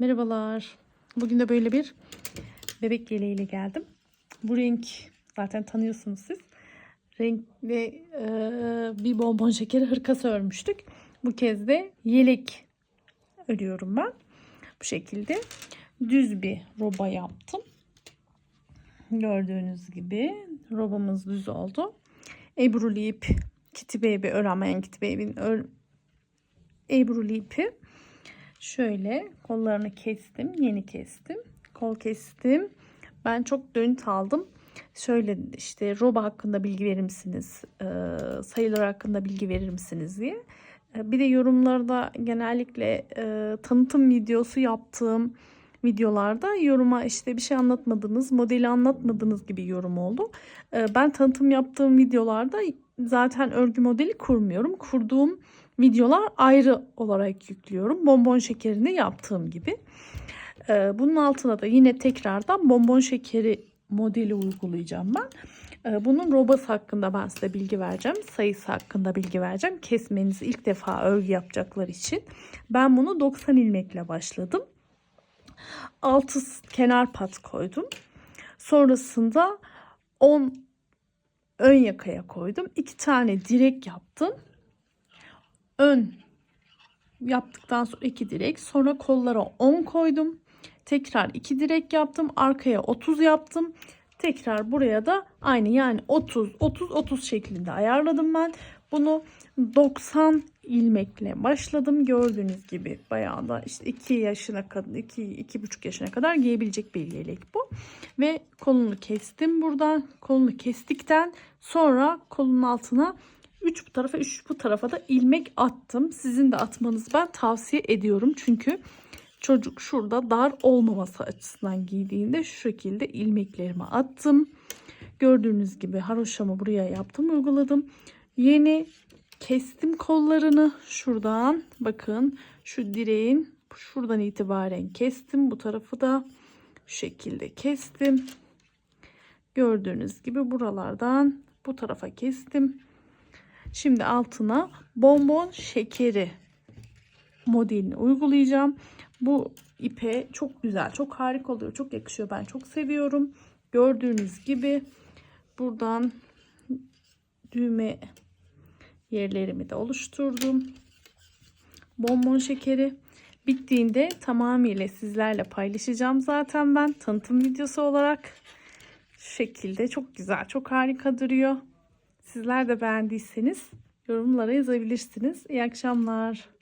Merhabalar. Bugün de böyle bir bebek yeleğiyle geldim. Bu renk zaten tanıyorsunuz siz. Renk ve e, bir bonbon şekeri hırkası örmüştük. Bu kez de yelek örüyorum ben. Bu şekilde düz bir roba yaptım. Gördüğünüz gibi robamız düz oldu. Ebruli ip Kitty Baby öğrenmeyen Kitty Baby'nin ör, Ebruli ipi Şöyle kollarını kestim. Yeni kestim. Kol kestim. Ben çok dönüt aldım. Şöyle işte roba hakkında bilgi verir misiniz? Ee, sayılar hakkında bilgi verir misiniz diye. Ee, bir de yorumlarda genellikle e, tanıtım videosu yaptığım videolarda yoruma işte bir şey anlatmadınız, modeli anlatmadınız gibi yorum oldu. Ee, ben tanıtım yaptığım videolarda zaten örgü modeli kurmuyorum. Kurduğum videolar ayrı olarak yüklüyorum. Bonbon şekerini yaptığım gibi. Ee, bunun altına da yine tekrardan bonbon şekeri modeli uygulayacağım ben. Ee, bunun robası hakkında ben size bilgi vereceğim. Sayısı hakkında bilgi vereceğim. Kesmenizi ilk defa örgü yapacaklar için. Ben bunu 90 ilmekle başladım. 6 kenar pat koydum. Sonrasında 10 ön yakaya koydum. 2 tane direk yaptım ön yaptıktan sonra iki direk sonra kollara 10 koydum tekrar iki direk yaptım arkaya 30 yaptım tekrar buraya da aynı yani 30 30 30 şeklinde ayarladım ben bunu 90 ilmekle başladım gördüğünüz gibi bayağı da işte 2 yaşına kadar 2 iki, buçuk yaşına kadar giyebilecek bir yelek bu ve kolunu kestim buradan kolunu kestikten sonra kolun altına 3 bu tarafa 3 bu tarafa da ilmek attım. Sizin de atmanızı ben tavsiye ediyorum. Çünkü çocuk şurada dar olmaması açısından giydiğinde şu şekilde ilmeklerimi attım. Gördüğünüz gibi haroşamı buraya yaptım uyguladım. Yeni kestim kollarını şuradan bakın şu direğin şuradan itibaren kestim. Bu tarafı da şu şekilde kestim. Gördüğünüz gibi buralardan bu tarafa kestim. Şimdi altına bonbon şekeri modelini uygulayacağım. Bu ipe çok güzel, çok harika oluyor. Çok yakışıyor. Ben çok seviyorum. Gördüğünüz gibi buradan düğme yerlerimi de oluşturdum. Bonbon şekeri bittiğinde tamamıyla sizlerle paylaşacağım zaten ben tanıtım videosu olarak. Şekilde çok güzel, çok harika duruyor. Sizler de beğendiyseniz yorumlara yazabilirsiniz. İyi akşamlar.